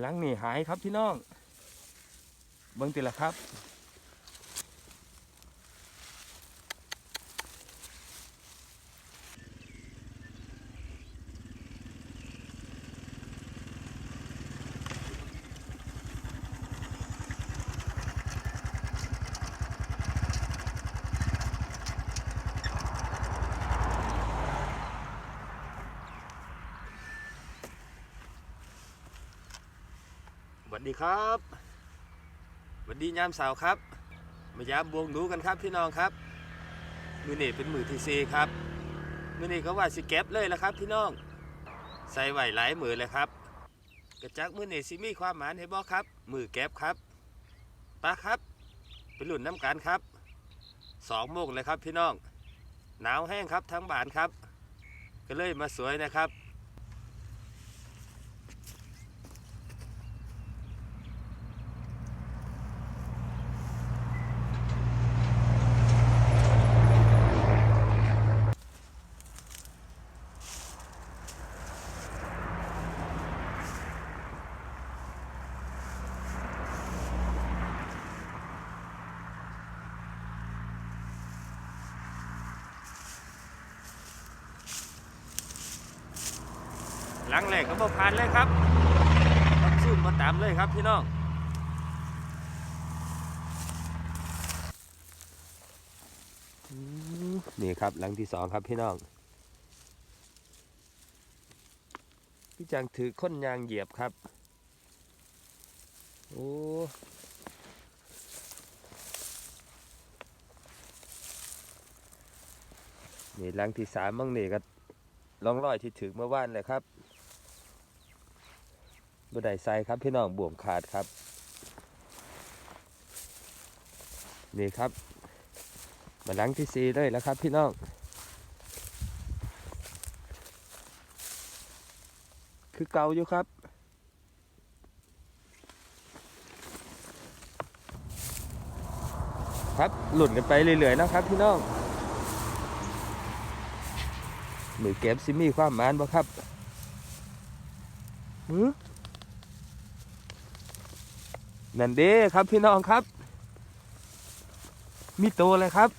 หลังนี่หายครับพี่น้อง เบิ้งติละครับ ดีครับสวัสดียามสาร์ครับ มายามบวงหนูกันครับพี่น้องครับ มือเนี่เป็นมือที่ซีครับ มือนี่ก็ว่าสิเก็บเลยละครับ พี่น้อง ใส่ไหวหลายมือเลยครับ กระจักมือเนี่สิมีความหมานให้บอครับ มือเก็บครับปาครับ เป็นหลุ่นน้ำกันครับ สองโมงเลยครับพี่น้อง หนาวแห้งครับทั้งบ้านครับ ก็เลยมาสวยนะครับ ลังแรกก็บ่ผ่านเลยครับต้องสู้มาตามเลยครับพี่น้องนี่ครับหลังที่สองครับพี่น้องพี่จังถือค้นยางเหยียบครับ โอ้นี่หลังที่สามมั่งนี่ก็ล่องรอยที่ถึงเมื่อวานเลยครับ บไดไซครับพี่น้องบ่วงขาดครับ นี่ครับมาหลังที่สี่เลยแล้วครับพี่น้องคือเก่าอยู่ครับ ครับหลุดกันไปเรื่อยๆนะครับพี่น้องมือเก็บสิมีความมานบ่ครับหือ นั่นเด้ครับพี่น้องครับ มีตัวเลยครับ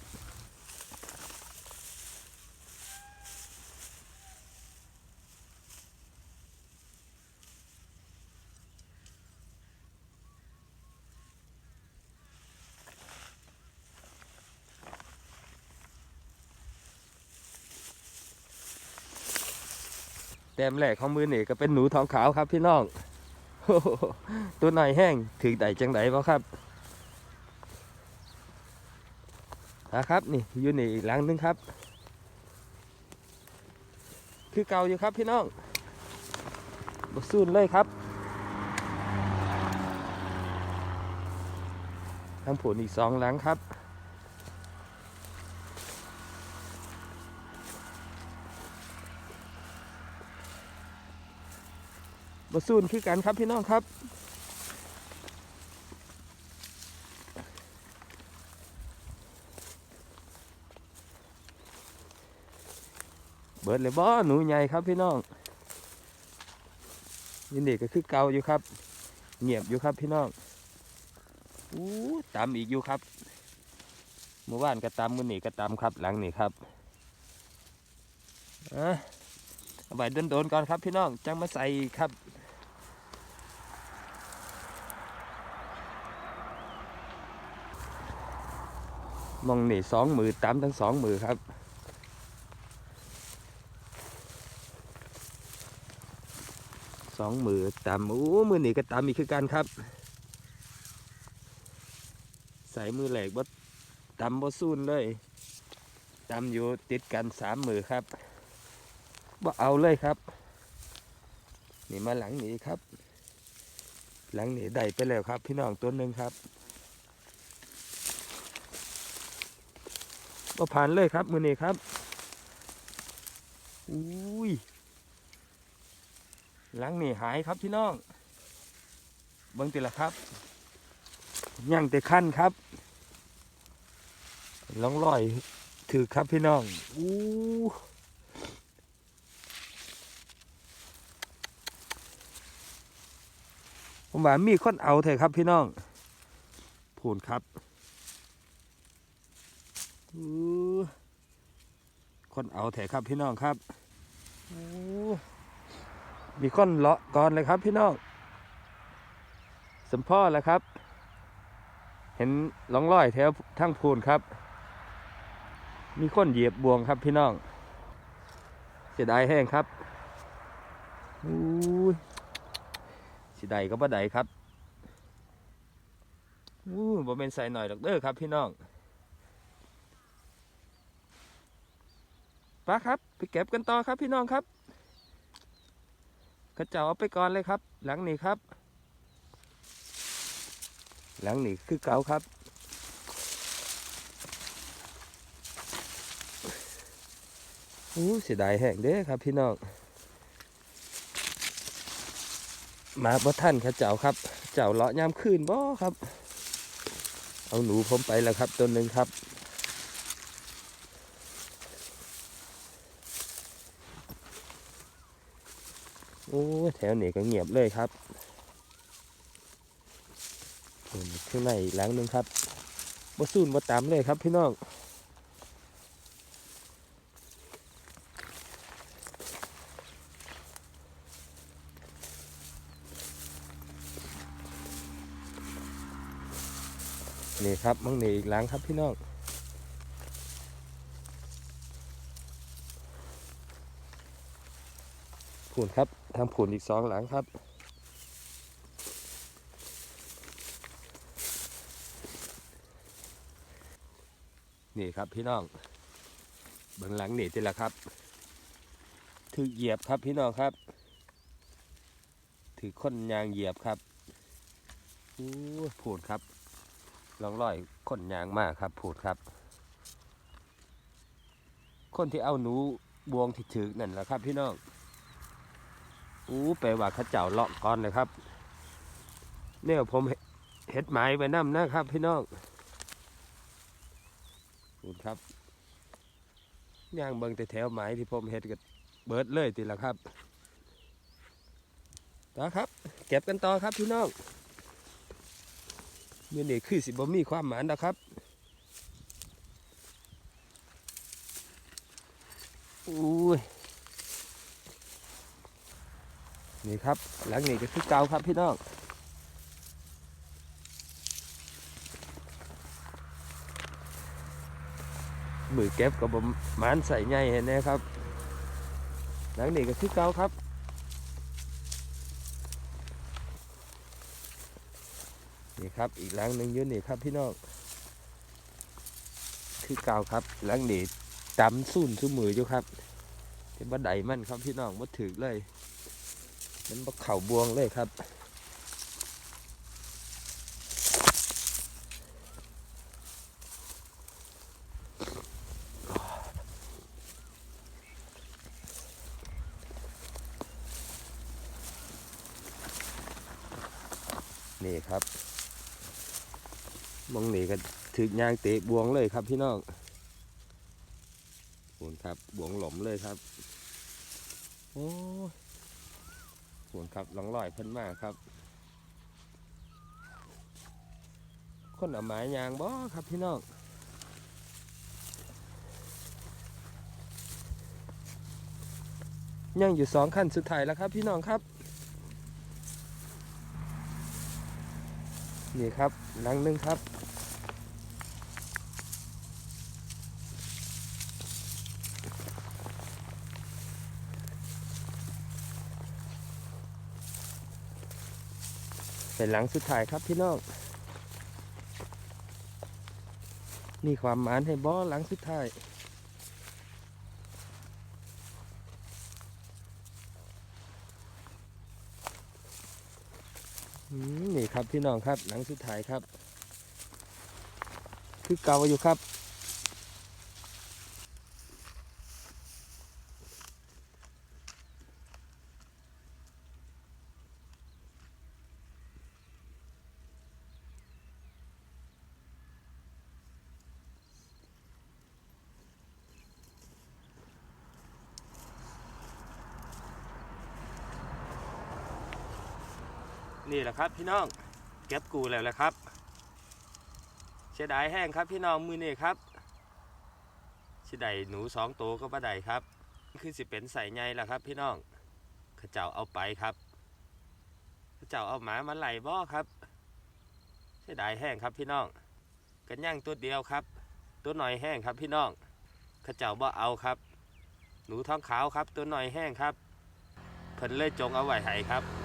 แต้มแรกของมือนี่ก็เป็นหนูทองขาวครับพี่น้อง ตัวหน่อยแห้งถึงไดจังไดบ่ครับนะครับนี่อยู่นี่อีกหลังหนึงครับ คือเก่าอยู่ครับพี่น้องบสูนเลยครับทางผลอีกสองหลังครับ บสูนคือกันครับพี่น้องครับเบิดเลยบ่หนูใหญ่ครับพี่น้องนี่เด็กก็คือเกาอยู่ครับ เงียบอยู่ครับพี่น้องอู้ตามอีกอยู่ครับเมื่อวานก็ตามมือนี่ก็ตามครับหลังนี่ครับอะเอาไว้โดนๆก่อนครับพี่น้องจังมาใส่ครับ มองนี่สองมือตามทั้งสองมือครับสองมือตามอู้มือนี่ก็ตามอีกคือกันครับ ใส่มือแหลกบดตำบดซูนเลยตำอยู่ติดกันสามมือครับบ่เอาเลยครับ นี่มาหลังนี้ครับ หลังนี้ได้ไปแล้วครับ พี่น้องตัวหนึ่งครับ ก็ผ่านเลยครับ มือนี้ครับอุ้ยหลังนี่หายครับพี่น้อง เบิ้งติละครับยังแต่ขั้นครับล่องลอยถือครับพี่น้องอู้ผมว่ามีคนเอาเถอะครับพี่น้องพูนครับ คนเอาเถครับพี่น้องครับมีคนเลาะก่อนเลยครับพี่น้องสมพ่อแล้วครับ เห็นล่องรอยแถวทั้งพูนครับ มีคนเหยียบบวงครับพี่น้อง เสียดายแห้งครับอู้ยเสียดายก็บ่ได้ครับอู้บ่เป็นใส่หน่อยดอกเด้อครับพี่น้อง ป้าครับ ไปเก็บกันต่อครับพี่น้องครับกระเจ้าเอาไปก่อนเลยครับ หลังนี้ครับ หลังนี้คือเก่าครับ อู้เสียดายแห้งเด้อครับพี่น้อง มาบ่ท่านครับเจ้าครับ เจ้าเลาะยามคืนบ่ครับ เอาหนูผมไปแล้วครับตัวหนึ่งครับ อ้แถวนี้ก็เงียบเลยครับข้างในอีกหลังหนึ่งครับบ่สูนบ่ตามเลยครับพี่น้องนี่ครับมังนี่อีกหลังครับพี่น้อง ผูนครับทำผูนอีกสองหลังครับนี่ครับพี่น้องเบื้องหลังนี่ทีละครับ ถือเหยียบครับพี่น้องครับ ถือค้นยางเหยียบครับอู้ผูนครับลองรอยคนยางมากครับพูดครับ คนที่เอาหนูบวงที่ถือนั่นแหละครับพี่น้อง อู้ไปว่าข้าเจ้าเลาะก่อนเลยครับ เนี่ยผมเห็ดไม้ไว้น้ำนะครับ พี่น้องพูดครับย่างเบิงแต่แถวไม้ที่ผมเห็ดก็เบิดเลยทีละครับต่อครับ เก็บกันต่อครับพี่น้องมื่อนี้คือสิบ่มีความหมายนะครับอุ้ย นี่ครับ หลังนี้ก็คือเกาครับพี่น้องมือเก็บกับบมานใส่ใหญ่เห็นไหมครับ หลังนี้ก็คือเกาครับนี่ครับอีกหลังหนึ่งยู่นี่ครับพี่น้องคือเกาครับหลังนี้จำสุ่นสุ่มืออยู่ครับเป็นบันไดมันครับพี่น้องมาถึกเลย มันบกเข่าบวงเลยครับ นี่ครับมองนี่ก็ถึกยางเตะบวงเลยครับพี่น้องบวนครับบวงหลมเลยครับ โอ้ ยบวนครับหลังลอยเพิ่นมากครับ คนเอาไม้ยางบ่ครับพี่น้องยังอยู่สองขั้นสุดท้ายแล้วครับพี่น้องครับ นี่ครับหลังหนึงครับ เป็นหลังสุดท้ายครับพี่น้องมีความหมานให้บอหลังสุดท้ายนี่ครับพี่น้องครับหลังสุดท้ายครับ คือเก่าอยู่ครับ นี่แหละครับพี่น้องเก็บกูแล้วแหละครับเสียดายแห้งครับพี่น้องมือนี่ครับสิได้หนูสองตัวก็บ่ได้ครับ คือสิเป็นใส่ไงล่ะครับ พี่น้องข้าเจ้าเอาไปครับข้าเจ้าเอาหมามาไหลบ่อครับเสียดายแห้งครับพี่น้องกันย่างตัวเดียวครับ ตัวหน่อยแห้งครับพี่น้องข้าเจ้าบ่เอาครับ หนูท้องขาวครับ ตัวหน่อยแห้งครับเพิ่นเลยจงเอาไว้ให้ครับ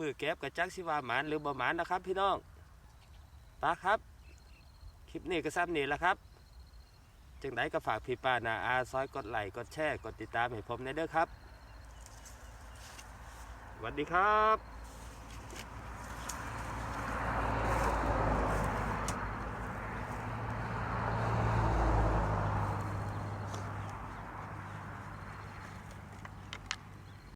มือเก็บกับจักสิว่าหมานหรือบ่หมานนะครับ พี่น้องตาครับ คลิปนี้ก็ซ้ำนี่แหละครับจังไดก็ฝากพี่ป้านาอาซอยกดไลค์กดแชร์กดติดตามให้ผมในเด้อครับสวัสดีครับ